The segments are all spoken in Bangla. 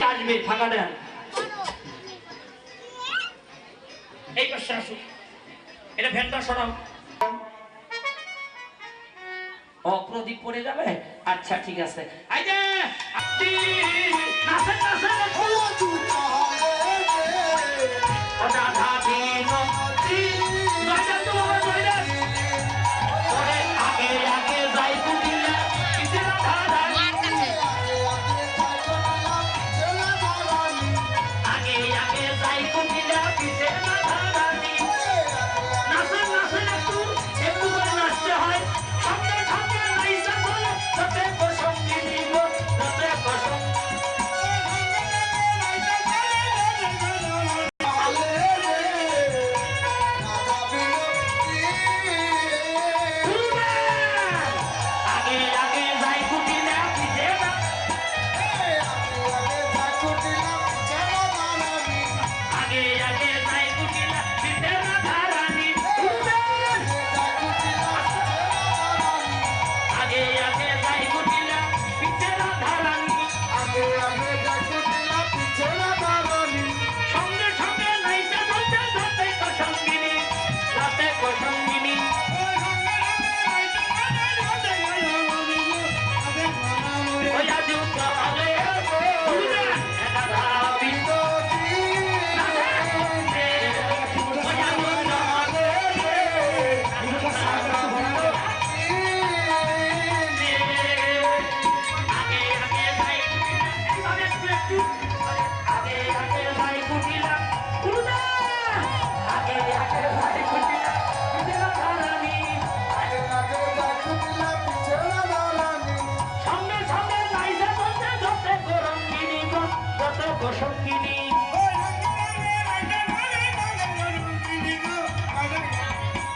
ফাঁকা দেন। এই পাশে আসুন এটা ভ্যানটা সরাও। অপ্রদীপ পড়ে যাবে? আচ্ছা ঠিক আছে। আই যে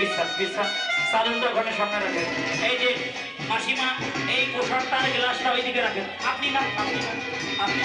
বিশ্বাস বিশ্বাস। সালুনটা ঘরে সামনে রাখেন এই যে মাসিমা, এই পোশাকটা গ্লাসটা ওইদিকে রাখেন। আপনি না আপনি না, আপনি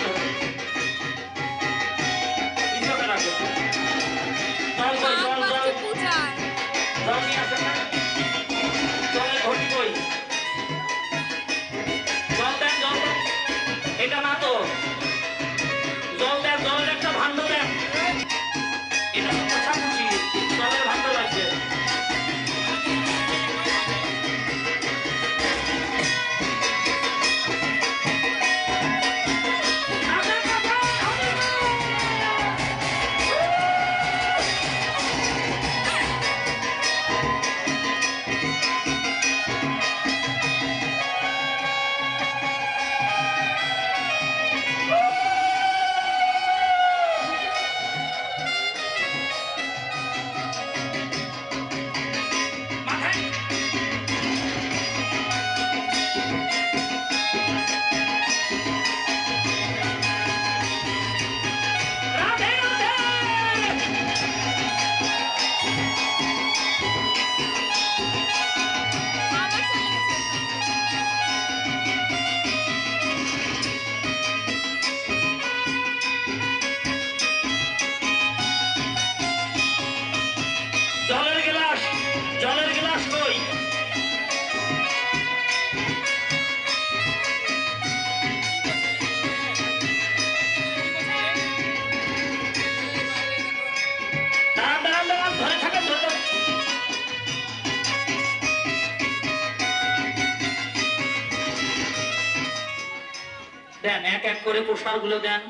এক এক করে প্রসাদগুলো দেন।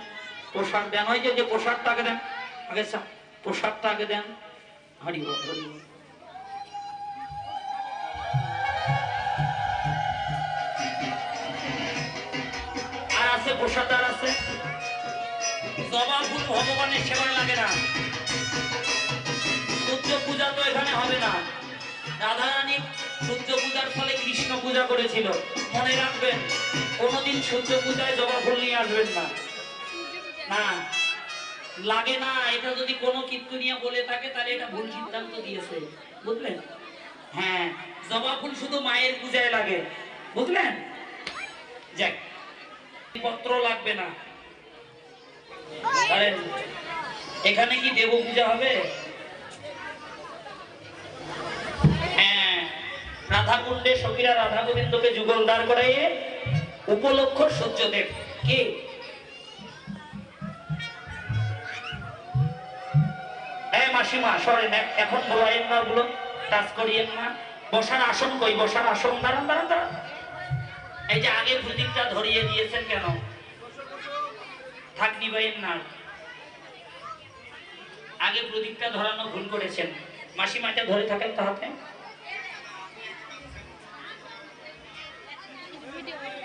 প্রসাদ দেন, ওই যে আগে দেন। আগে দেন। হরি হরি আর আছে আর আছে। ভগবানের সেবায় লাগে না। সূর্য পূজা তো এখানে হবে না। রাধারানী সূর্য পূজার ফলে কৃষ্ণ পূজা করেছিল। মনে রাখবেন, কোনোদিন সূর্য পূজায় জবা ফুল নিয়ে আসবেন না। না, লাগে না, এটা যদি কোনো কীর্তনিয়া বলে থাকে, তাহলে এটা ভুল সিদ্ধান্ত দিয়েছে। বুঝলেন? হ্যাঁ জবা ফুল শুধু মায়ের পূজায় লাগে। বুঝলেন? যাক, পত্র লাগবে না। এখানে কি দেব পূজা হবে হ্যাঁ রাধা কুণ্ডে সখীরা রাধা গোবিন্দকে যুগল দাঁড় করাইয়ে উপলক্ষ সূর্যদেব। কে? মাসিমা, সরেন এখন বলাইন না ওগুলো টাচ করিয়েন না বসার আসন কই? বসার আসন, দাঁড়ান দাঁড়ান দাঁড়ান। এই যে আগে প্রদীপটা ধরিয়ে দিয়েছেন কেন? থাক নিবাইন না আগে প্রদীপটা ধরানো ভুল করেছেন। মাসিমাকে ধরে থাকেন তো হাতে video.